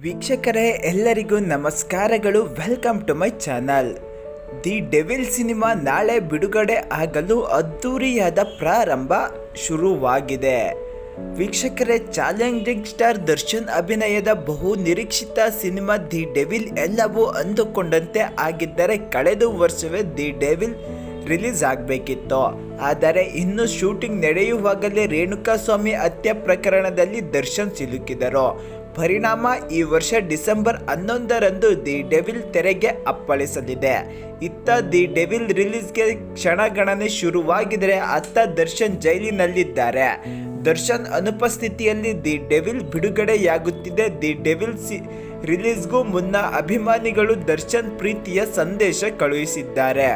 ವೀಕ್ಷಕರೇ, ಎಲ್ಲರಿಗೂ ನಮಸ್ಕಾರಗಳು. Welcome to my channel The Devil cinema ನಾಳೆ ಬಿಡುಗಡೆ ಆಗಲು ಅದ್ದೂರಿಯಾದ ಪ್ರಾರಂಭ ಶುರುವಾಗಿದೆ. ವೀಕ್ಷಕರೇ, ಚಾಲೆಂಜಿಂಗ್ ಸ್ಟಾರ್ ದರ್ಶನ್ ಅಭಿನಯದ ಬಹು ನಿರೀಕ್ಷಿತ ಸಿನಿಮಾ ದಿ ಡೆವಿಲ್ ಎಲ್ಲವೂ ಅಂದುಕೊಂಡಂತೆ ಆಗಿದ್ದರೆ ಕಳೆದ ವರ್ಷವೇ ದಿ ಡೆವಿಲ್ ರಿಲೀಸ್ ಆಗಬೇಕಿತ್ತು. ಆದರೆ ಇನ್ನು ಶೂಟಿಂಗ್ ನಡೆಯುವಾಗಲೇ ರೇಣುಕಾಸ್ವಾಮಿ ಹತ್ಯೆ ಪ್ರಕರಣದಲ್ಲಿ ದರ್ಶನ್ ಸಿಲುಕಿದರು. ಪರಿಣಾಮ ಈ ವರ್ಷ ಡಿಸೆಂಬರ್ ಹನ್ನೊಂದರಂದು ದಿ ಡೆವಿಲ್ ತೆರೆಗೆ ಅಪ್ಪಳಿಸಲಿದೆ. ಇತ್ತ ದಿ ಡೆವಿಲ್ ರಿಲೀಸ್ಗೆ ಕ್ಷಣಗಣನೆ ಶುರುವಾಗಿದರೆ ಅತ್ತ ದರ್ಶನ್ ಜೈಲಿನಲ್ಲಿದ್ದಾರೆ. ದರ್ಶನ್ ಅನುಪಸ್ಥಿತಿಯಲ್ಲಿ ದಿ ಡೆವಿಲ್ ಬಿಡುಗಡೆಯಾಗುತ್ತಿದೆ. ದಿ ಡೆವಿಲ್ ಸಿ ರಿಲೀಸ್ಗೂ ಮುನ್ನ ಅಭಿಮಾನಿಗಳು ದರ್ಶನ್ ಪ್ರೀತಿಯ ಸಂದೇಶ ಕಳುಹಿಸಿದ್ದಾರೆ.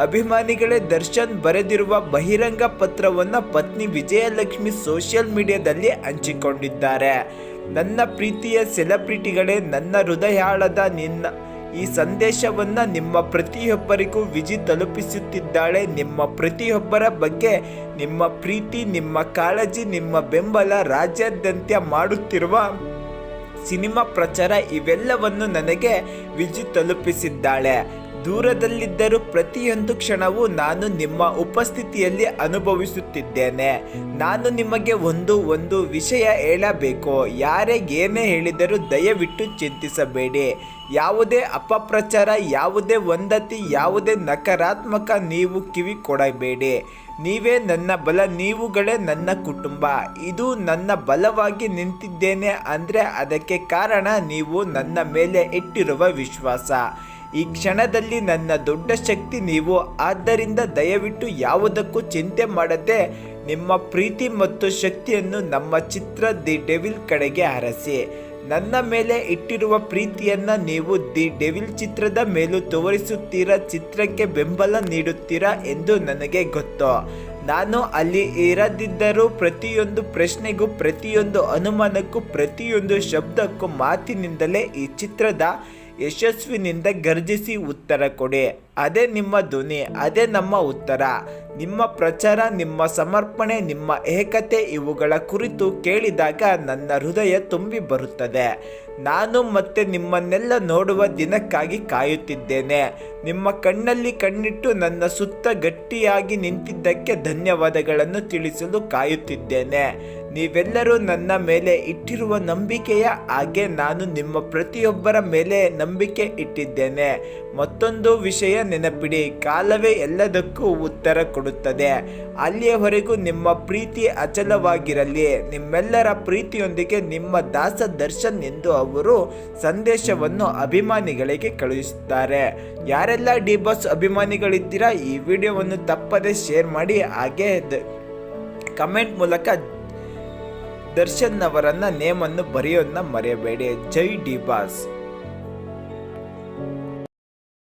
ಅಭಿಮಾನಿಗಳೇ ದರ್ಶನ್ ಬರೆದಿರುವ ಬಹಿರಂಗ ಪತ್ರವನ್ನು ಪತ್ನಿ ವಿಜಯಲಕ್ಷ್ಮಿ ಸೋಷಿಯಲ್ ಮೀಡಿಯಾದಲ್ಲಿ ಹಂಚಿಕೊಂಡಿದ್ದಾರೆ. ನನ್ನ ಪ್ರೀತಿಯ ಸೆಲೆಬ್ರಿಟಿಗಳೇ, ನನ್ನ ಹೃದಯಾಳದ ನಿನ್ನ ಈ ಸಂದೇಶವನ್ನು ನಿಮ್ಮ ಪ್ರತಿಯೊಬ್ಬರಿಗೂ ವಿಜಿ ತಲುಪಿಸುತ್ತಿದ್ದಾಳೆ. ನಿಮ್ಮ ಪ್ರತಿಯೊಬ್ಬರ ಬಗ್ಗೆ ನಿಮ್ಮ ಪ್ರೀತಿ, ನಿಮ್ಮ ಕಾಳಜಿ, ನಿಮ್ಮ ಬೆಂಬಲ ರಾಜ್ಯಾದ್ಯಂತ ಮಾಡುತ್ತಿರುವ ಸಿನಿಮಾ ಪ್ರಚಾರ ಇವೆಲ್ಲವನ್ನು ನನಗೆ ವಿಜಿ ತಲುಪಿಸಿದ್ದಾಳೆ. ದೂರದಲ್ಲಿದ್ದರೂ ಪ್ರತಿಯೊಂದು ಕ್ಷಣವೂ ನಾನು ನಿಮ್ಮ ಉಪಸ್ಥಿತಿಯಲ್ಲಿ ಅನುಭವಿಸುತ್ತಿದ್ದೇನೆ. ನಾನು ನಿಮಗೆ ಒಂದು ಒಂದು ವಿಷಯ ಹೇಳಬೇಕು. ಯಾರೇ ಏನೇ ಹೇಳಿದರೂ ದಯವಿಟ್ಟು ಚಿಂತಿಸಬೇಡಿ. ಯಾವುದೇ ಅಪಪ್ರಚಾರ, ಯಾವುದೇ ಒಂದತಿ, ಯಾವುದೇ ನಕಾರಾತ್ಮಕ ನೀವು ಕಿವಿ ಕೊಡಬೇಡಿ ನೀವೇ ನನ್ನ ಬಲ, ನೀವುಗಳೇ ನನ್ನ ಕುಟುಂಬ. ಇದು ನನ್ನ ಬಲವಾಗಿ ನಿಂತಿದ್ದೇನೆ ಅಂದರೆ ಅದಕ್ಕೆ ಕಾರಣ ನೀವು ನನ್ನ ಮೇಲೆ ಇಟ್ಟಿರುವ ವಿಶ್ವಾಸ. ಈ ಕ್ಷಣದಲ್ಲಿ ನನ್ನ ದೊಡ್ಡ ಶಕ್ತಿ ನೀವು. ಆದ್ದರಿಂದ ದಯವಿಟ್ಟು ಯಾವುದಕ್ಕೂ ಚಿಂತೆ ಮಾಡದೆ ನಿಮ್ಮ ಪ್ರೀತಿ ಮತ್ತು ಶಕ್ತಿಯನ್ನು ನಮ್ಮ ಚಿತ್ರ ದಿ ಡೆವಿಲ್ ಕಡೆಗೆ ಹರಸಿ. ನನ್ನ ಮೇಲೆ ಇಟ್ಟಿರುವ ಪ್ರೀತಿಯನ್ನ ನೀವು ದಿ ಡೆವಿಲ್ ಚಿತ್ರದ ಮೇಲೂ ತೋರಿಸುತ್ತೀರಾ, ಚಿತ್ರಕ್ಕೆ ಬೆಂಬಲ ನೀಡುತ್ತೀರಾ ಎಂದು ನನಗೆ ಗೊತ್ತು. ನಾನು ಅಲ್ಲಿ ಇರದಿದ್ದರೂ ಪ್ರತಿಯೊಂದು ಪ್ರಶ್ನೆಗೂ, ಪ್ರತಿಯೊಂದು ಅನುಮಾನಕ್ಕೂ, ಪ್ರತಿಯೊಂದು ಶಬ್ದಕ್ಕೂ ಮಾತಿನಿಂದಲೇ ಈ ಚಿತ್ರದ ಯಶಸ್ವಿನಿಂದ ಗರ್ಜಿಸಿ ಉತ್ತರ ಕೊಡಿ. ಅದೇ ನಿಮ್ಮ ಧ್ವನಿ ಅದೇ ನಮ್ಮ ಉತ್ತರ. ನಿಮ್ಮ ಪ್ರಚಾರ, ನಿಮ್ಮ ಸಮರ್ಪಣೆ, ನಿಮ್ಮ ಏಕತೆ ಇವುಗಳ ಕುರಿತು ಕೇಳಿದಾಗ ನನ್ನ ಹೃದಯ ತುಂಬಿ ಬರುತ್ತದೆ. ನಾನು ಮತ್ತೆ ನಿಮ್ಮನ್ನೆಲ್ಲ ನೋಡುವ ದಿನಕ್ಕಾಗಿ ಕಾಯುತ್ತಿದ್ದೇನೆ. ನಿಮ್ಮ ಕಣ್ಣಲ್ಲಿ ಕಣ್ಣಿಟ್ಟು ನನ್ನ ಸುತ್ತ ಗಟ್ಟಿಯಾಗಿ ನಿಂತಿದ್ದಕ್ಕೆ ಧನ್ಯವಾದಗಳನ್ನು ತಿಳಿಸಲು ಕಾಯುತ್ತಿದ್ದೇನೆ. ನೀವೆಲ್ಲರೂ ನನ್ನ ಮೇಲೆ ಇಟ್ಟಿರುವ ನಂಬಿಕೆಯ ಹಾಗೆ ನಾನು ನಿಮ್ಮ ಪ್ರತಿಯೊಬ್ಬರ ಮೇಲೆ ನಂಬಿಕೆ ಇಟ್ಟಿದ್ದೇನೆ. ಮತ್ತೊಂದು ವಿಷಯ ನೆನಪಿಡಿ, ಕಾಲವೇ ಎಲ್ಲದಕ್ಕೂ ಉತ್ತರ ಕೊಡುತ್ತದೆ ಅಲ್ಲಿಯವರೆಗೂ ನಿಮ್ಮ ಪ್ರೀತಿ ಅಚಲವಾಗಿರಲಿ. ನಿಮ್ಮೆಲ್ಲರ ಪ್ರೀತಿಯೊಂದಿಗೆ ನಿಮ್ಮ ದಾಸ ದರ್ಶನ್ ಎಂದು ಅವರು ಸಂದೇಶವನ್ನು ಅಭಿಮಾನಿಗಳಿಗೆ ಕಳುಹಿಸುತ್ತಾರೆ. ಯಾರೆಲ್ಲ ಡಿ ಬಾಸ್ ಅಭಿಮಾನಿಗಳಿದ್ದೀರಾ, ಈ ವಿಡಿಯೋವನ್ನು ತಪ್ಪದೆ ಶೇರ್ ಮಾಡಿ. ಹಾಗೆ ಕಮೆಂಟ್ ಮೂಲಕ ದರ್ಶನ್ ಅವರನ್ನ ನೇಮನ್ನು ಬರೆಯೋದನ್ನ ಮರೆಯಬೇಡಿ. ಜೈ ಡಿ ಬಾಸ್.